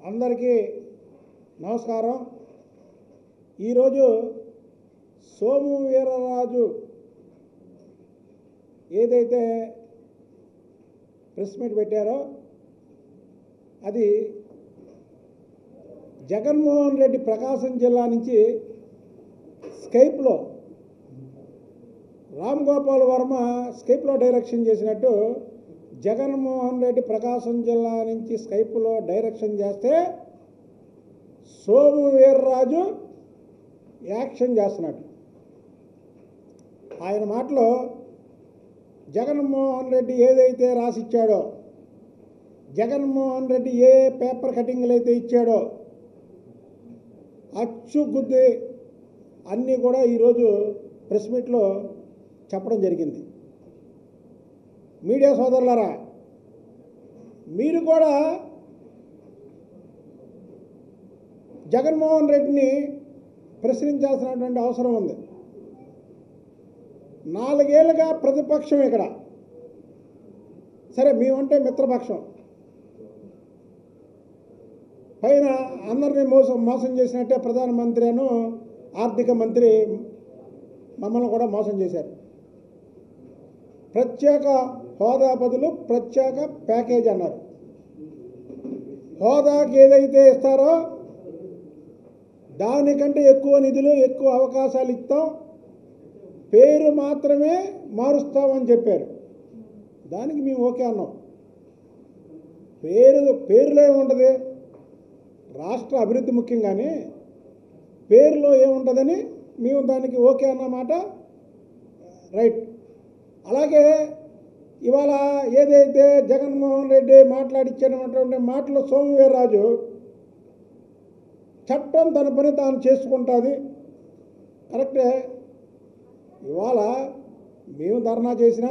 అందరికీ నమస్కారం. ఈరోజు సోము వీరరాజు ఏదైతే ప్రెస్ మీట్ పెట్టారో అది జగన్మోహన్ రెడ్డి ప్రకాశం జిల్లా నుంచి స్కైప్లో రామ్ గోపాల్ వర్మ స్కైప్లో డైరెక్షన్ చేసినట్టు జగన్మోహన్ రెడ్డి ప్రకాశం జిల్లా నుంచి స్కైప్లో డైరెక్షన్ చేస్తే సోము వీర్రాజు యాక్షన్ చేస్తున్నాడు ఆయన మాటలో జగన్మోహన్ రెడ్డి ఏదైతే రాసిచ్చాడో జగన్మోహన్ రెడ్డి ఏ పేపర్ కటింగ్లు అయితే ఇచ్చాడో అచ్చు గుద్ది అన్నీ కూడా ఈరోజు ప్రెస్ మీట్లో చెప్పడం జరిగింది. మీడియా సోదరులారా మీరు కూడా జగన్మోహన్ రెడ్డిని ప్రశ్నించాల్సినటువంటి అవసరం ఉంది. నాలుగేళ్ళుగా ప్రతిపక్షం ఇక్కడ. సరే మేమంటే మిత్రపక్షం. పైన అందరినీ మోసం మోసం చేసినట్టే ప్రధానమంత్రి అను ఆర్థిక మంత్రి మమ్మల్ని కూడా మోసం చేశారు. ప్రత్యేక హోదా బదులు ప్రత్యేక ప్యాకేజ్ అన్నారు. హోదాకి ఏదైతే ఇస్తారో దానికంటే ఎక్కువ నిధులు ఎక్కువ అవకాశాలు ఇస్తాం. పేరు మాత్రమే మారుస్తామని చెప్పారు. దానికి మేము ఓకే అన్నాం. పేరు పేరులో ఏముంటుంది? రాష్ట్ర అభివృద్ధి ముఖ్యంగానే పేరులో ఏముంటుందని మేము దానికి ఓకే అన్నమాట రైట్. అలాగే ఇవాళ ఏదైతే జగన్మోహన్ రెడ్డి మాట్లాడిచ్చినటువంటి మాటలు సోమవీర్రాజు చట్టం తన పని తాను చేసుకుంటుంది. కరెక్టే. ఇవాళ మేము ధర్నా చేసినా